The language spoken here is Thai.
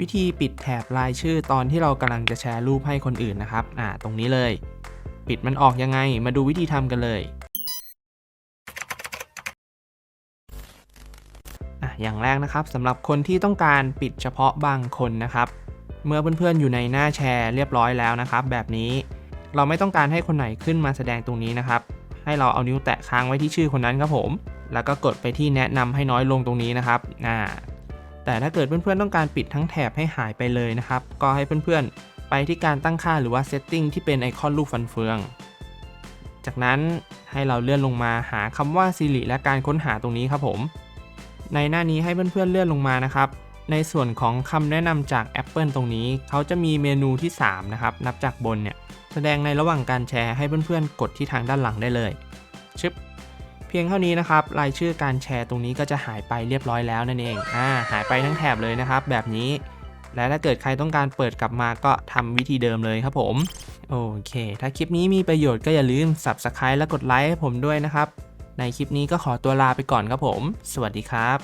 วิธีปิดแถบรายชื่อตอนที่เรากำลังจะแชร์รูปให้คนอื่นนะครับ อ่า ตรงนี้เลย ปิดมันออกยังไง มาดูวิธีทำกันเลยอะอย่างแรกนะครับสำหรับคนที่ต้องการปิดเฉพาะบางคนนะครับ เมื่อเพื่อนๆอยู่ในหน้าแชร์เรียบร้อยแล้วนะครับ แบบนี้เราไม่ต้องการให้คนไหนขึ้นมาแสดงตรงนี้นะครับ ให้เราเอานิ้วแตะค้างไว้ที่ชื่อคนนั้นครับผม แล้วก็กดไปที่แนะนำให้น้อยลงตรงนี้นะครับอ่า แต่ถ้าเกิดเพื่อนๆต้องการปิดทั้งแถบให้หายไปเลยนะครับ ก็ให้เพื่อนๆ ไปที่การตั้งค่าหรือว่า setting ที่เป็นไอคอนรูปฟันเฟือง จากนั้นให้เราเลื่อนลงมาหาคำว่า Siri และการค้นหาตรงนี้ครับผม ในหน้านี้ให้เพื่อนๆเลื่อนลงมานะครับ ในส่วนของคำแนะนำจาก Apple ตรงนี้ เขาจะมีเมนูที่ 3 นะครับ นับจากบนเนี่ย แสดงในระหว่างการแชร์ให้เพื่อนๆ กดที่ทางด้านหลังได้เลย ชึบ พียงเท่านี้นะครับรายชื่อการแชร์ตรงนี้ก็จะหายไปเรียบร้อยแล้วนั่นเองอ่าหายไปทั้งแถบเลยนะครับ แบบนี้ และถ้าเกิดใครต้องการเปิดกลับมาก็ทำวิธีเดิมเลยครับผม โอเค ถ้าคลิปนี้มีประโยชน์ก็อย่าลืม Subscribe และกดไลค์ให้ผมด้วยนะครับ ในคลิปนี้ก็ขอตัวลาไปก่อนครับผม สวัสดีครับ